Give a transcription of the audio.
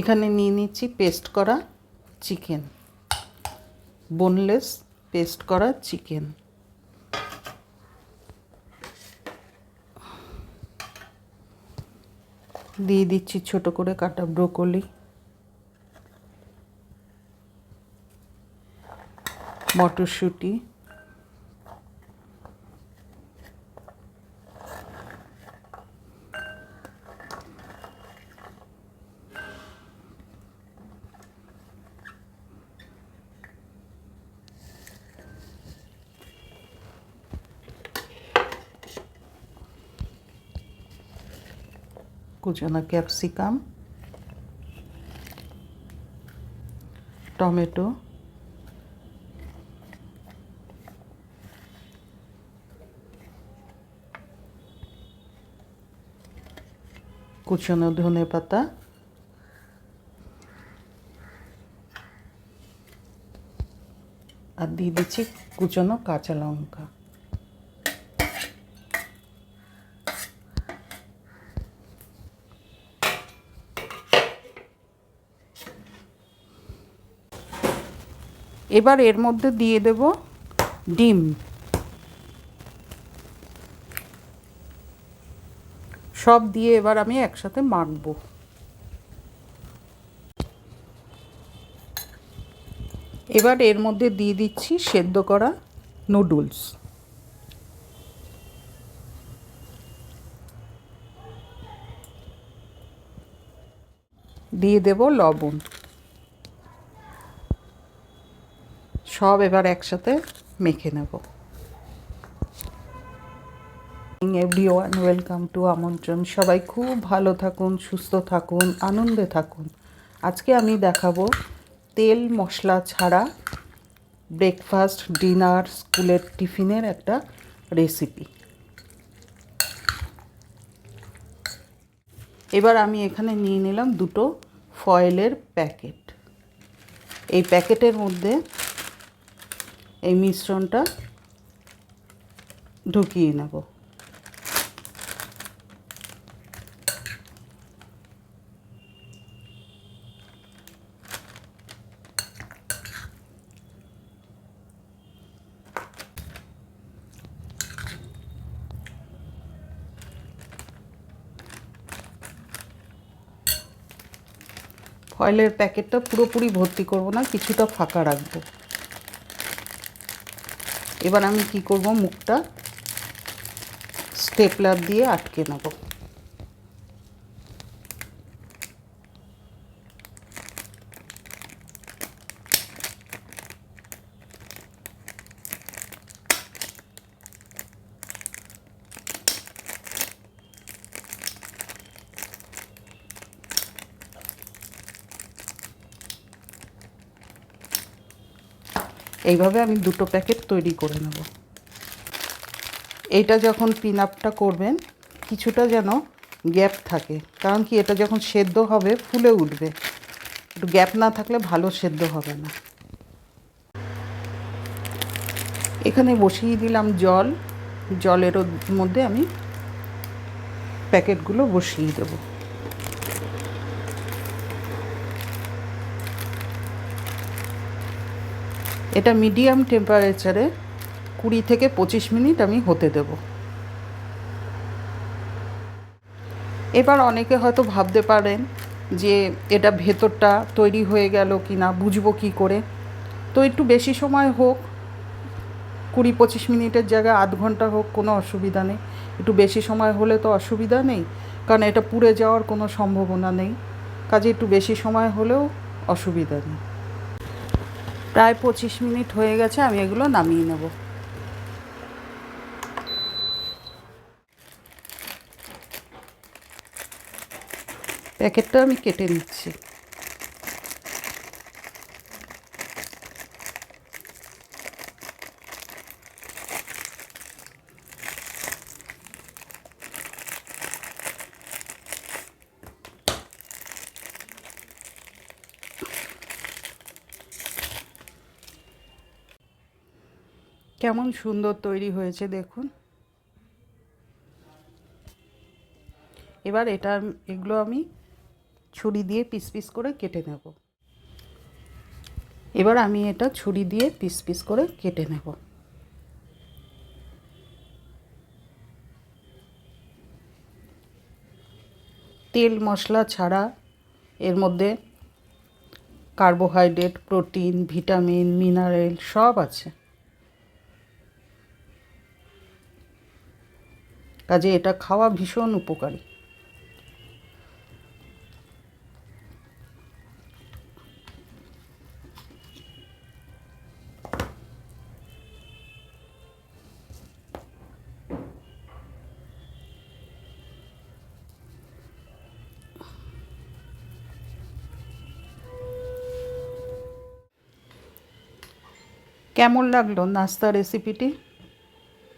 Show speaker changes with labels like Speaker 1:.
Speaker 1: এখানে নিয়ে নিচ্ছি পেস্ট করা চিকেন। বোনলেস পেস্ট করা চিকেন। দিয়ে দিচ্ছি ছোট করে কাটা ব্রোকলি। মটরশুঁটি। কুচানো ক্যাপসিকাম টমেটো কুচানো ধনে পাতা আর দিয়ে দিচ্ছি কুচানো কাঁচা লঙ্কা। এবার এর মধ্যে দিয়ে দেব ডিম। সব দিয়ে এবার আমি একসাথে মাখবো। এবার এর মধ্যে দিয়ে দিচ্ছি সেদ্ধ করা নুডলস। দিয়ে দেব লবণ। সব এবার একসাথে মেখে নেব। এভরি ওয়ান ওয়েলকাম টু আমন্ত্রণ। সবাই খুব ভালো থাকুন, সুস্থ থাকুন, আনন্দে থাকুন। আজকে আমি দেখাবো তেল মশলা ছাড়া ব্রেকফাস্ট ডিনার স্কুলের টিফিনের একটা রেসিপি এবার আমি এখানে নিয়ে নিলাম দুটো ফয়েলের প্যাকেট এই প্যাকেটের মধ্যে এই মিশ্রণটা ঢুকিয়ে নেব। ফয়েলের প্যাকেটটা পুরোপুরি ভর্তি করব না কিছুটা ফাঁকা রাখব। এবার আমি কি করব? মুখটা স্টেপলার দিয়ে আটকে নেব। এইভাবে আমি দুটো প্যাকেট তৈরি করে নেব। এইটা যখন পিন আপটা করবেন, কিছুটা যেন গ্যাপ থাকে, কারণ কি এটা যখন সেদ্ধ হবে, ফুলে উঠবে। একটু গ্যাপ না থাকলে ভালো সেদ্ধ হবে না। এখানে বসিয়ে দিলাম জল। জলের মধ্যে আমি প্যাকেটগুলো বসিয়ে দেবো। এটা মিডিয়াম টেম্পারেচারে কুড়ি থেকে পঁচিশ মিনিট আমি হতে দেব। এবার অনেকে হয়তো ভাবতে পারেন যে এটা ভেতরটা তৈরি হয়ে গেল কি না বুঝব কী করে? তো একটু বেশি সময় হোক, কুড়ি পঁচিশ মিনিটের জায়গায় আধ ঘণ্টা হোক, কোনো অসুবিধা নেই। একটু বেশি সময় হলে তো অসুবিধা নেই, কারণ এটা পুড়ে যাওয়ার কোনো সম্ভাবনা নেই। কাজে একটু বেশি সময় হলেও অসুবিধা নেই। প্রায় পঁচিশ মিনিট হয়ে গেছে আমি এগুলো নামিয়ে নেব। প্যাকেটটা আমি কেটে নিচ্ছি। কেমন সুন্দর তৈরি হয়েছে দেখুন। এবার এটা এগুলো আমি ছুরি দিয়ে পিস পিস করে কেটে নেব। এবার আমি এটা ছুরি দিয়ে পিস পিস করে কেটে নেব। তেল মশলা ছাড়া এর মধ্যে কার্বোহাইড্রেট, প্রোটিন, ভিটামিন, মিনারেল সব আছে। কাজে এটা খাওয়া ভীষণ উপকারী। কেমন লাগল নাস্তা রেসিপিটি